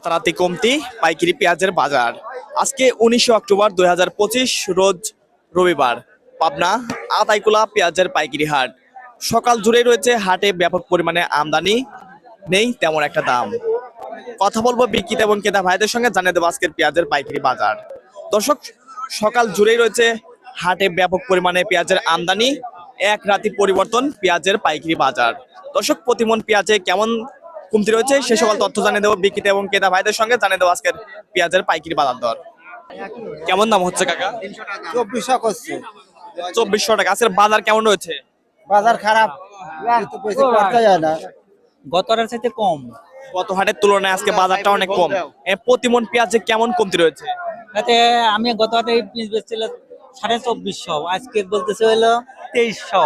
রাতারাতি কমতি, পাইকারি পেঁয়াজের বাজার। আজকে উনিশে অক্টোবর দু হাজার পঁচিশ, রোজ রবিবার। পাবনা, আতাইকুলা পেঁয়াজের পাইকারি হাট। সকাল জুড়েই রয়েছে হাটে ব্যাপক পরিমাণে আমদানি, নেই তেমন একটা দাম। কথা বলব বিক্রেতা এবং ক্রেতা ভাইদের সঙ্গে, জানিয়ে দেবো আজকের পেঁয়াজের পাইকারি বাজার। দর্শক, সকাল জুড়েই রয়েছে হাটে ব্যাপক পরিমাণে পেঁয়াজের আমদানি, এক রাতি পরিবর্তন পেঁয়াজের পাইকারি বাজার। দর্শক, প্রতিমন পেঁয়াজে কেমন কমতি রয়েছে সে সকল তথ্য জানিয়ে দেবো বিক্রেতা এবং ক্রেতা ভাইদের সঙ্গে জানিয়ে দেবো আজকের পেঁয়াজের পাইকারি বাজার দর। কেমন দাম হচ্ছে কাকা? চব্বিশশো করছে। চব্বিশশো টাকা। আজকের বাজার কেমন রয়েছে? বাজার খারাপ। গতরের চাইতে কম। গত হাটের তুলনায় আজকে বাজারটা অনেক কম। পেঁয়াজে কেমন কমতি রয়েছে? তাতে আমি গত হাটে পিস বেচছিল সাড়ে চব্বিশশো। আজকে বলতেছে হলো তেইশশো।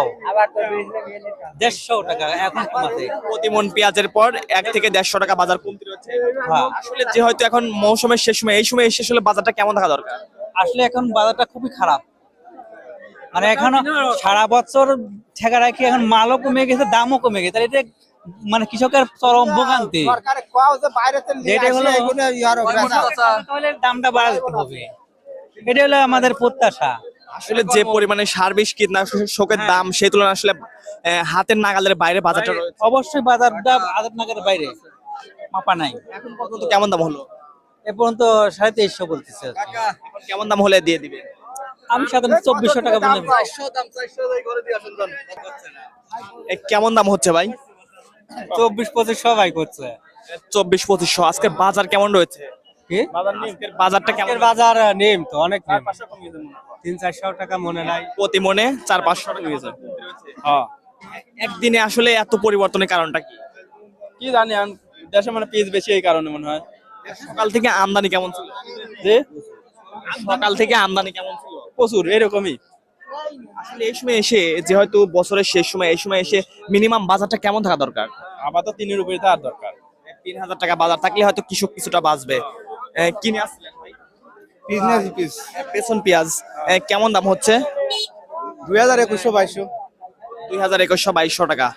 দেড়শো টাকা এখন কমাতে প্রতিমন পেঁয়াজের পর এক থেকে দেড়শো টাকা বাজার কমতি রয়েছে। হ্যাঁ। আসলে যে হয়তো এখন মৌসুমের শেষ সময় এই সময় শেষ হলে বাজারটা কেমন থাকা দরকার? আসলে এখন বাজারটা খুবই খারাপ। মানে এখনও সারা বছর ঠেকা রাখি এখন মালও কমে গেছে দামও কমে গেছে। তাহলে এটা মানে কৃষকের চরম ভোগান্তি। সরকারে কোয়াও যে বাইরে থেকে নিয়ে যেটা আসে, হলো- এগুলো ইয়ারও বেচা। তাহলে দামটা বাড়াতে হবে। এটা হলো আমাদের প্রত্যাশা। আসলে যে পরিমাণে সার্ভিস কীটনাশকের দাম সেই তুলনায় আসলে হাতের নাগালের বাইরে বাজারটা রয়েছে। অবশ্যই বাজারটা আধার নাগারের বাইরে। মাপা নাই। এখন পর্যন্ত কেমন দাম হলো? এ পর্যন্ত সাড়ে তেইশশো বলতেছে কেমন দাম হলে দিয়ে দিবে? আমি সাধারণত চব্বিশশো টাকা বলে কেমন দাম হচ্ছে ভাই? চব্বিশ পঁচিশ সবাই করছে। চব্বিশ পঁচিশশো। আজকে বাজার কেমন রয়েছে? কি? বাজারটা কেমন? বাজার নেম তো অনেক তিন চারশো টাকা মনে নাই। প্রতি মনে চার পাঁচশো টাকা হয়েছে হ্যাঁ একদিনে আসলে এত পরিবর্তনের কারণটা কি? কি জানি দেশে মানে পিস বেশি এই কারণে মনে হয়। সকাল থেকে আমদানি কেমন ছিল? যে সকাল থেকে আমদানি কেমন ছিল? প্রচুর এরকমই। আসলে এই সময় এসে যে হয়তো বছরের শেষ সময় এই সময় এসে মিনিমাম বাজারটা কেমন থাকা দরকার? আপাতত তিনের উপরে তার দরকার। তিন হাজার টাকা বাজার থাকলে হয়তো কৃষক কিছুটা বাঁচবে। কিনে আসলেন ভাই? পিস। পেছন পেঁয়াজ। কেমন দাম হচ্ছে? দুই হাজার একুশশো বাইশশো। দুই হাজার একুশশো বাইশশো টাকা।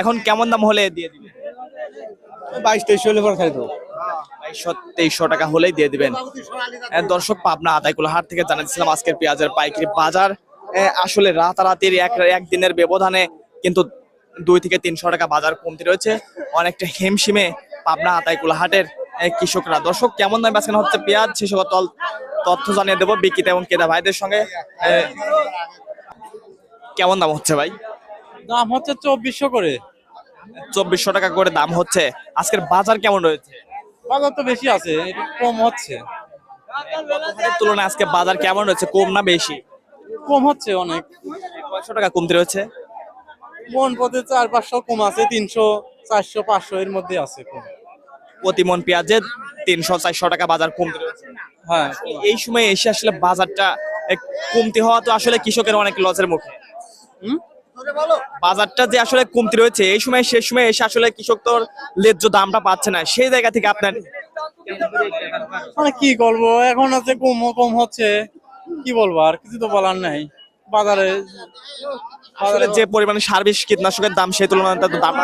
এখন কেমন দাম হলে দিয়ে দিবেন? বাইশ তেইশশো হলে পরে খাই বাইশশো তেইশশো টাকা হলেই দিয়ে দিবেন। দর্শক পাবনা আদায়কুল হাট থেকে জানাচ্ছিলাম আজকের পেঁয়াজের পাইকারি বাজার। আসলে রাতারাতির এক একদিনের ব্যবধানে কিন্তু দুই থেকে তিনশো টাকা বাজার কমতি রয়েছে। অনেকটা হিমশিমে পাবনা আতাইকুল হাটের কৃষকরা। দর্শক কেমন দামে বেচাকেনা হচ্ছে পেঁয়াজ? সে সকল তল- তথ্য জানিয়ে দেবো বিক্রেতা এবং ক্রেতা ভাইদের সঙ্গে। কেমন দাম হচ্ছে ভাই? দাম হচ্ছে চব্বিশশো করে। চব্বিশশো টাকা করে দাম হচ্ছে। আজকের বাজার কেমন রয়েছে? বাজার তো বেশি আছে কম হচ্ছে। তুলনায় আজকে বাজার কেমন রয়েছে? কম না বেশি? কম হচ্ছে অনেক। কয়শো টাকা কমতে রয়েছে? মন প্রতি চার পাঁচশো কম আছে তিনশো চারশো পাঁচশো এর মধ্যে আছে কম। প্রতি মন পেঁয়াজের তিনশো চারশো টাকা বাজার কমতি রয়েছে। হ্যাঁ। এই সময় এসে আসলে বাজারটা কমতি হওয়া তো আসলে কৃষকের অনেক লসের মুখে। বাজারটা যে আসলে কমতি রয়েছে এই সময় শেষ সময় এসে আসলে কৃষক তোর ন্যায্য দামটা পাচ্ছে না। সেই জায়গা থেকে আপনার মানে কি বলব এখন আছে কম কম হচ্ছে কি বলব আর কিছু তো বলার নাই। বাজারে আসলে যে পরিমাণে সার্ভিস কীটনাশকের দাম সেই তুলনায় দাম